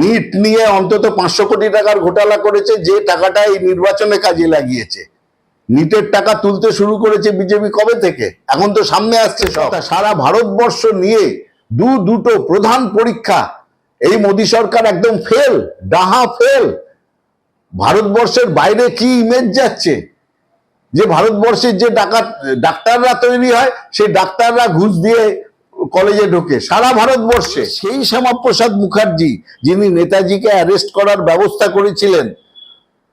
NEET নিয়ে অন্তত পাঁচশো কোটি টাকার ঘোটালা করেছে, যে টাকাটা এই নির্বাচনে কাজে লাগিয়েছে। নিটের টাকা তুলতে শুরু করেছে বিজেপি কবে থেকে? এখন তো সামনে আসছে সব। সারা ভারতবর্ষ নিয়ে দু দুটো প্রধান পরীক্ষা, এই মোদী সরকার একদম ফেল ডাহা ফেল ভারতবর্ষের বাইরে কি ইমেজ যাচ্ছে? যে ভারতবর্ষের যে ডাকাত, ডাক্তাররা তৈরি হয়, সেই ডাক্তাররা ঘুষ দিয়ে কলেজে ঢোকে সারা ভারতবর্ষে। সেই শ্যামাপ্রসাদ মুখার্জি যিনি নেতাজিকে অ্যারেস্ট করার ব্যবস্থা করেছিলেন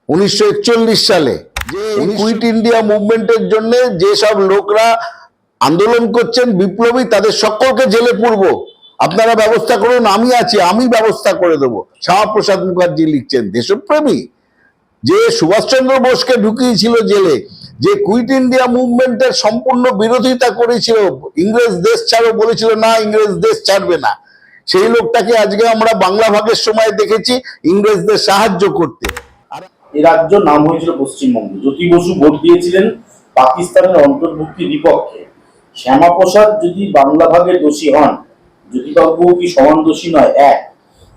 উনিশশো একচল্লিশ সালে। যে কুইট ইন্ডিয়া মুভমেন্টের জন্য যেসব লোকরা আন্দোলন করছেন বিপ্লবী তাদের সকলকে জেলে পুরব। আপনারা ব্যবস্থা করুন আমি আছি আমি ব্যবস্থা করে দেবো। শ্যামাপ্রসাদ মুখার্জি লিখছেন দেশপ্রেমী যে সুভাষচন্দ্র বোসকে ঢুকিয়েছিল জেলে যে কুইট ইন্ডিয়া মুভমেন্টের সম্পূর্ণ বিরোধিতা করেছিল, ইংরেজ দেশ ছাড়ো বলেছিল, না, ইংরেজ দেশ ছাড়বে না। সেই লোকটাকে আজকে আমরা বাংলা ভাগের সময় দেখেছি ইংরেজদের সাহায্য করতে। এ রাজ্য নাম হয়েছিল পশ্চিমবঙ্গ। জ্যোতি বসু ভোট দিয়েছিলেন পাকিস্তানের অন্তর্ভুক্তির বিপক্ষে। শ্যামাপ্রসাদ যদি বাংলা ভাগের দোষী হন জ্যোতিবাবু কি সমান দোষী নয়? এক।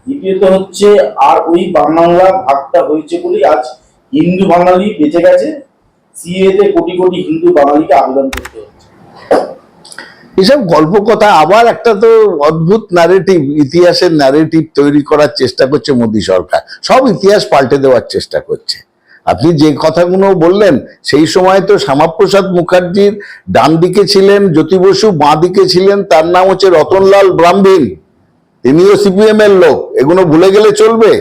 দ্বিতীয়ত হচ্ছে, আর ওই বাংলা ভাগটা হয়েছে বলেই আজ হিন্দু বাঙালি বেঁচে গেছে। সিএতে কোটি কোটি হিন্দু বাঙালিকে আবেদন করতে হচ্ছে। এসব গল্প কথা আবার একটা তো অদ্ভুত ইতিহাসের তৈরি করার চেষ্টা করছে মোদী সরকার। সব ইতিহাস পাল্টে দেওয়ার চেষ্টা করছে। আপনি যে কথাগুলো বললেন, সেই সময় তো শ্যামাপ্রসাদ মুখার্জির ডান দিকে ছিলেন, জ্যোতি বসু বাঁ দিকে ছিলেন, তার নাম হচ্ছে রতনলাল ব্রাহ্মীণ। তিনিও সিপিএম এর লোক, এগুলো ভুলে গেলে চলবে।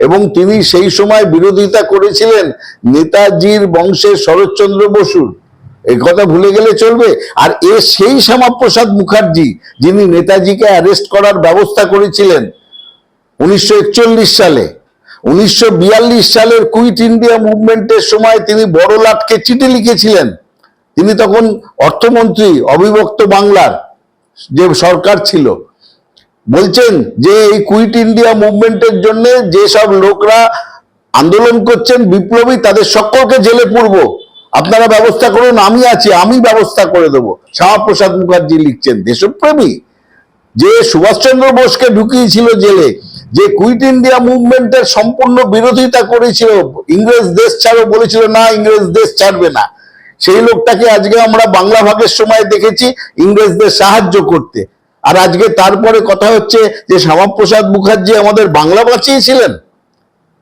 এবং তিনি সেই সময় বিরোধিতা করেছিলেন নেতাজির বংশের শরৎচন্দ্র বসুর। এই কথা ভুলে গেলে চলবে। আর এ সেই শ্যামাপ্রসাদ মুখার্জি, যিনি নেতাজিকে অ্যারেস্ট করার ব্যবস্থা করেছিলেন উনিশশো একচল্লিশ সালে। উনিশশো বিয়াল্লিশ সালের কুইট ইন্ডিয়া মুভমেন্টের সময় তিনি বড় লাটকে চিঠি লিখেছিলেন। তিনি তখন অর্থমন্ত্রী, অবিভক্ত বাংলার যে সরকার ছিল। বলছেন যে এই কুইট ইন্ডিয়া মুভমেন্টের জন্য যেসব লোকরা আন্দোলন করছেন বিপ্লবী, তাদের সকলকে জেলে পুরব। আপনারা ব্যবস্থা করুন, আমি আছি, আমি ব্যবস্থা করে দেবো। শ্যামাপ্রসাদ মুখার্জি লিখছেন, দেশপ্রেমী, যে সুভাষচন্দ্র বোসকে ঢুকিয়েছিল জেলে, যে কুইট ইন্ডিয়া মুভমেন্টের সম্পূর্ণ বিরোধিতা করেছিল, ইংরেজ দেশ ছাড়ো বলেছিল, না, ইংরেজ দেশ ছাড়বে না। সেই লোকটাকে আজকে আমরা বাংলা ভাগের সময় দেখেছি, ইংরেজদের সাহায্য করতে। আর আজকে তারপরে কথা হচ্ছে যে শ্যামাপ্রসাদ মুখার্জি আমাদের বাংলা বাঁচিয়েছিলেন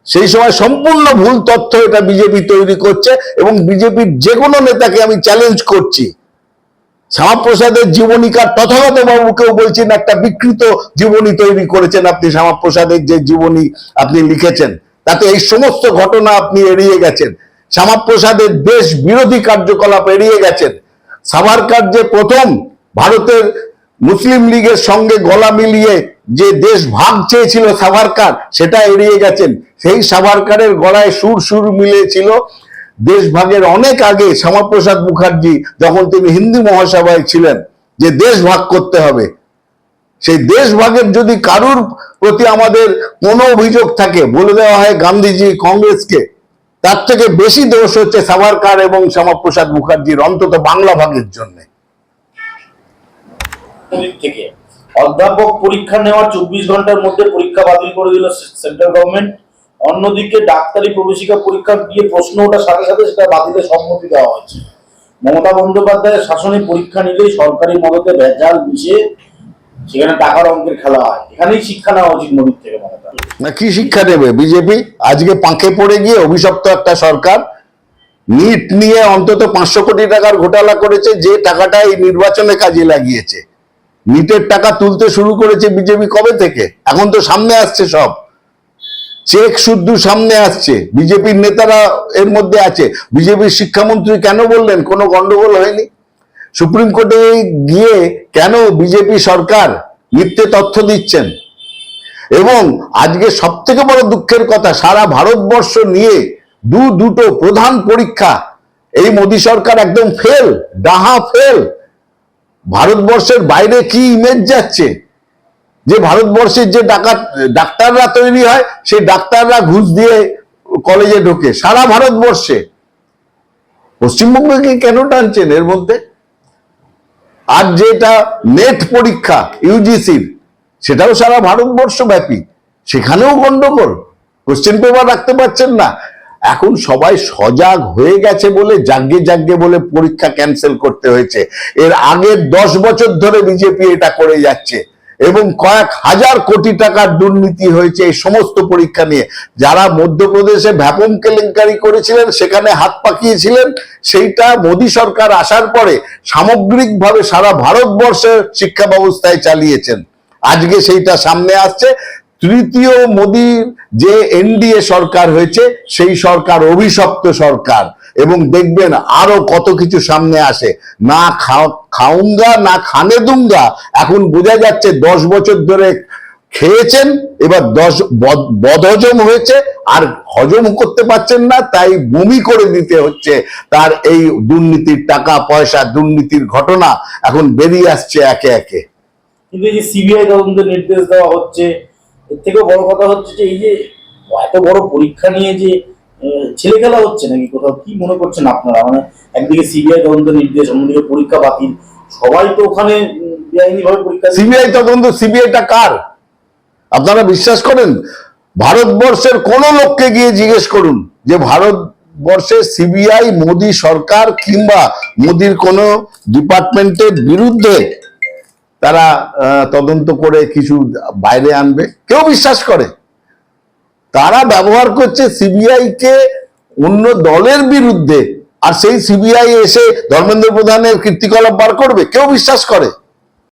সেই সময় সম্পূর্ণ ভুল তথ্য এটা বিজেপি তৈরি করছে এবং বিজেপির যে কোনো নেতাকে আমি চ্যালেঞ্জ করছি। শ্যামাপ্রসাদের জীবনীকার তথাগত বাবুকেও বলছেন, একটা বিকৃত জীবনী তৈরি করেছেন আপনি, শ্যামাপ্রসাদের যে জীবনী আপনি লিখেছেন। তাতে এই সমস্ত ঘটনা আপনি এড়িয়ে গেছেন। শ্যামাপ্রসাদের দেশ বিরোধী কার্যকলাপ এড়িয়ে গেছেন। সাভারকার যে প্রথম ভারতের মুসলিম লীগের সঙ্গে গলা মিলিয়ে যে দেশ ভাগ চেয়েছিল সাভারকার, সেটা এড়িয়ে গেছেন। সেই সাভারকারের গলায় সুর সুর মিলেছিল। দেশভাগের অনেক আগে শ্যামাপ্রসাদ মুখার্জি যখন তিনি হিন্দু মহাসভায় ছিলেন, যে দেশ ভাগ করতে হবে। সেই দেশভাগের যদি কারুর প্রতি আমাদের কোনো অভিযোগ থাকে, বলে দেওয়া হয় গান্ধীজি কংগ্রেসকে, তার থেকে বেশি দোষ হচ্ছে সাভারকার এবং শ্যামাপ্রসাদ মুখার্জির, অন্তত বাংলা ভাগের জন্য। থেকে। অধ্যাপক পরীক্ষা নেওয়ার চব্বিশ ঘণ্টার মধ্যে পরীক্ষা বাতিল করে দিল সেন্ট্রাল গভর্নমেন্ট। অন্যদিকে ডাক্তারি প্রবেশিকা পরীক্ষা দিয়ে প্রশ্ন ওঠার সাথে সাথে সেটা বাতিলের সম্মতি দেওয়া হয়েছে। মমতা বন্দ্যোপাধ্যায়ের শাসনে পরীক্ষা নিলেই সরকারি মদতে ভেজাল মিশে সেখানে টাকার অঙ্কের খেলা হয়। এখানেই শিক্ষা নেওয়া উচিত মোদীর থেকে মমতা। না, কি শিক্ষা নেবে বিজেপি? আজকে পাঁকে পড়ে গিয়ে অভিশপ্ত একটা সরকার। নিট নিয়ে অন্তত পাঁচশো কোটি টাকার ঘোটালা করেছে, যে টাকাটা এই নির্বাচনে কাজে লাগিয়েছে। নিটের টাকা তুলতে শুরু করেছে বিজেপি কবে থেকে? এখন তো সামনে আসছে সব। চেক শুদ্ধ সামনে আসছে। বিজেপির নেতারা এর মধ্যে আছে। বিজেপির শিক্ষামন্ত্রী কেন বললেন? কোনো গন্ডগোল হয়নি? সুপ্রিম কোর্টে গিয়ে কেন বিজেপি সরকার মিথ্যে তথ্য দিচ্ছেন? এবং আজকে সব থেকে বড় দুঃখের কথা, সারা ভারতবর্ষ নিয়ে দু দুটো প্রধান পরীক্ষা। এই মোদী সরকার একদম ফেল ডাহা ফেল ভারতবর্ষের বাইরে কি ইমেজ যাচ্ছে? যে ভারতবর্ষের যে ডাকাত, ডাক্তাররা তৈরি হয়, সেই ডাক্তাররা ঘুষ দিয়ে কলেজে ঢোকে, সারা ভারতবর্ষে। পশ্চিমবঙ্গকে কেন টানছেন এর মধ্যে? আর যেটা নেট পরীক্ষা ইউজিসির সেটাও সারা ভারতবর্ষ ব্যাপী সেখানেও গন্ডগোল। কোশ্চেন পেপার রাখতে পারছেন না। এখন সবাই সজাগ হয়ে গেছে বলে জাগ্গে জাগ্গে বলে পরীক্ষা ক্যান্সেল করতে হয়েছে। এর আগের দশ বছর ধরে বিজেপি এটা করে যাচ্ছে। এবং কয়েক হাজার কোটি টাকার দুর্নীতি হয়েছে এই সমস্ত পরীক্ষা নিয়ে। যারা মধ্যপ্রদেশে ভ্যাপম কেলেঙ্কারি করেছিলেন, সেখানে হাত পাকিয়েছিলেন, সেইটা মোদী সরকার আসার পরে সামগ্রিকভাবে সারা ভারতবর্ষের শিক্ষা ব্যবস্থায় চালিয়েছেন। আজকে সেইটা সামনে আসছে। তৃতীয় মোদীর যে এনডিএ সরকার হয়েছে, সেই সরকার অভিশপ্ত সরকার। এবং দেখবেন আরও কত কিছু সামনে আসে। না খাউঙ্গা না খানে দুঙ্গা এখন বোঝা যাচ্ছে দশ বছর ধরে খেয়েছেন, এবার দশ বদহজম হয়েছে, আর হজম করতে পারছেন না, তাই বমি করে দিতে হচ্ছে তার এই দুর্নীতির টাকা, পয়সা, দুর্নীতির ঘটনা। এখন বেরিয়ে আসছে একে একে। সিবিআই তদন্তের নির্দেশ দেওয়া হচ্ছে এর থেকেও বড় কথা হচ্ছে যে এই যে এত বড় পরীক্ষা নিয়ে যে ছেলে খেলা হচ্ছে নাকি কোথাও? কি মনে করছেন আপনারা? মানে একদিকে সিবিআই তদন্তের নির্দেশ, অন্যদিকে পরীক্ষা বাতিল। সবাই তো ওখানে বেআইনি ভাবে পরীক্ষা। সিবিআই তদন্ত, সিবিআইটা কার? আপনারা বিশ্বাস করেন? ভারতবর্ষের কোন লোককে গিয়ে জিজ্ঞেস করুন যে ভারতবর্ষের সিবিআই, মোদী সরকার কিংবা মোদীর কোন ডিপার্টমেন্টের বিরুদ্ধে তারা তদন্ত করে কিছু বাইরে আনবে। কেউ বিশ্বাস করে। তারা ব্যবহার করছে সিবিআইকে অন্য দলের বিরুদ্ধে, আর সেই সিবিআই এসে ধর্মেন্দ্র প্রধানের কীর্তিকলাপ বার করবে। কেউ বিশ্বাস করে।